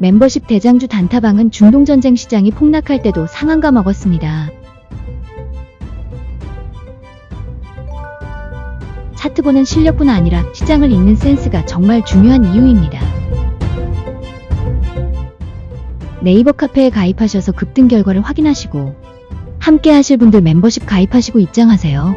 멤버십 대장주 단타방은 중동전쟁 시장이 폭락할 때도 상한가 먹었습니다. 차트 보는 실력뿐 아니라 시장을 읽는 센스가 정말 중요한 이유입니다. 네이버 카페에 가입하셔서 급등 결과를 확인하시고 함께 하실 분들 멤버십 가입하시고 입장하세요.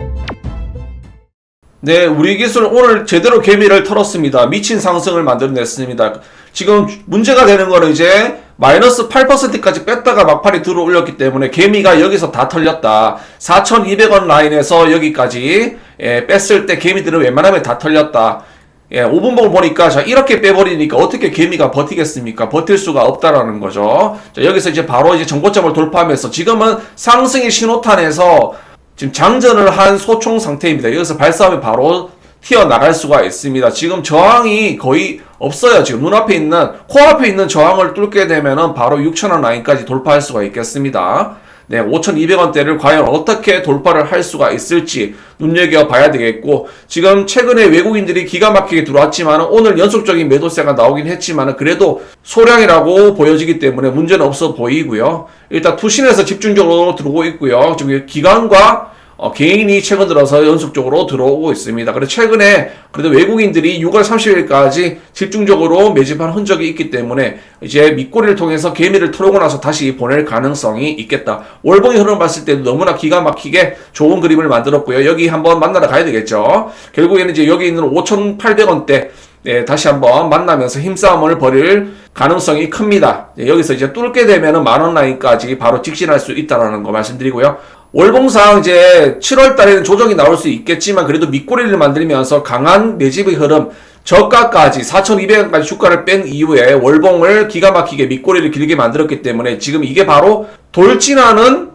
네, 우리 기술 오늘 제대로 개미를 털었습니다. 미친 상승을 만들어냈습니다. 지금 문제가 되는 거는 이제 마이너스 8%까지 뺐다가 막판에 들어 올렸기 때문에 개미가 여기서 다 털렸다. 4,200원 라인에서 여기까지 예, 뺐을 때 개미들은 웬만하면 다 털렸다. 예, 5분봉을 보니까 자 이렇게 빼버리니까 어떻게 개미가 버티겠습니까? 버틸 수가 없다라는 거죠. 자, 여기서 이제 바로 이제 정고점을 돌파하면서 지금은 상승의 신호탄에서 지금 장전을 한 소총 상태입니다. 여기서 발사하면 바로 튀어나갈 수가 있습니다. 지금 저항이 거의 없어요. 지금 눈앞에 있는, 코앞에 있는 저항을 뚫게 되면은 바로 6,000원 라인까지 돌파할 수가 있겠습니다. 네, 5,200원대를 과연 어떻게 돌파를 할 수가 있을지 눈여겨 봐야 되겠고, 지금 최근에 외국인들이 기가 막히게 들어왔지만 오늘 연속적인 매도세가 나오긴 했지만 그래도 소량이라고 보여지기 때문에 문제는 없어 보이고요. 일단 투신에서 집중적으로 들어오고 있고요. 지금 기관과 어, 개인이 최근 들어서 연속적으로 들어오고 있습니다. 그래서 최근에 그래도 외국인들이 6월 30일까지 집중적으로 매집한 흔적이 있기 때문에 이제 밑꼬리를 통해서 개미를 털고 나서 다시 보낼 가능성이 있겠다. 월봉의 흐름 봤을 때도 너무나 기가 막히게 좋은 그림을 만들었고요. 여기 한번 만나러 가야 되겠죠. 결국에는 이제 여기 있는 5,800원대 네, 다시 한번 만나면서 힘싸움을 벌일 가능성이 큽니다. 네, 여기서 이제 뚫게 되면은 만원 라인까지 바로 직진할 수 있다라는 거 말씀드리고요. 월봉상 이제 7월 달에는 조정이 나올 수 있겠지만 그래도 밑꼬리를 만들면서 강한 매집의 흐름 저가까지 4,200원까지 주가를 뺀 이후에 월봉을 기가 막히게 밑꼬리를 길게 만들었기 때문에 지금 이게 바로 돌진하는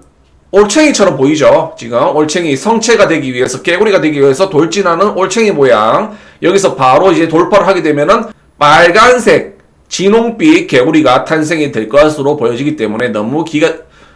올챙이처럼 보이죠. 지금 올챙이 성체가 되기 위해서 개구리가 되기 위해서 돌진하는 올챙이 모양. 여기서 바로 이제 돌파를 하게 되면은 빨간색 진홍빛 개구리가 탄생이 될 것으로 보여지기 때문에 너무 기가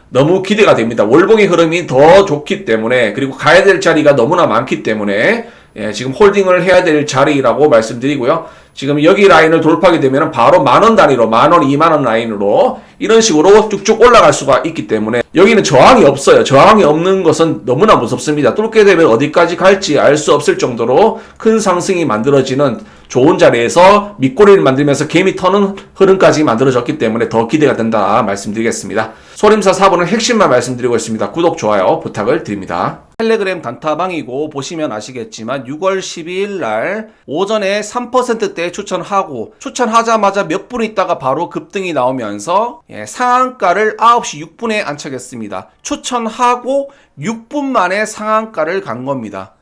너무 기대가 됩니다. 월봉의 흐름이 더 좋기 때문에 그리고 가야 될 자리가 너무나 많기 때문에 예, 지금 홀딩을 해야 될 자리라고 말씀드리고요. 지금 여기 라인을 돌파하게 되면 바로 만원 단위로 만 원, 이만 원 라인으로 이런 식으로 쭉쭉 올라갈 수가 있기 때문에 여기는 저항이 없어요. 저항이 없는 것은 너무나 무섭습니다. 뚫게 되면 어디까지 갈지 알 수 없을 정도로 큰 상승이 만들어지는 좋은 자리에서 밑꼬리를 만들면서 개미 터는 흐름까지 만들어졌기 때문에 더 기대가 된다 말씀드리겠습니다. 소림사 4번은 핵심만 말씀드리고 있습니다. 구독, 좋아요 부탁을 드립니다. 텔레그램 단타방이고 보시면 아시겠지만 6월 12일 날 오전에 3%대 추천하고 추천하자마자 몇 분 있다가 바로 급등이 나오면서 예, 상한가를 9시 6분에 안착했습니다. 추천하고 6분 만에 상한가를 간 겁니다.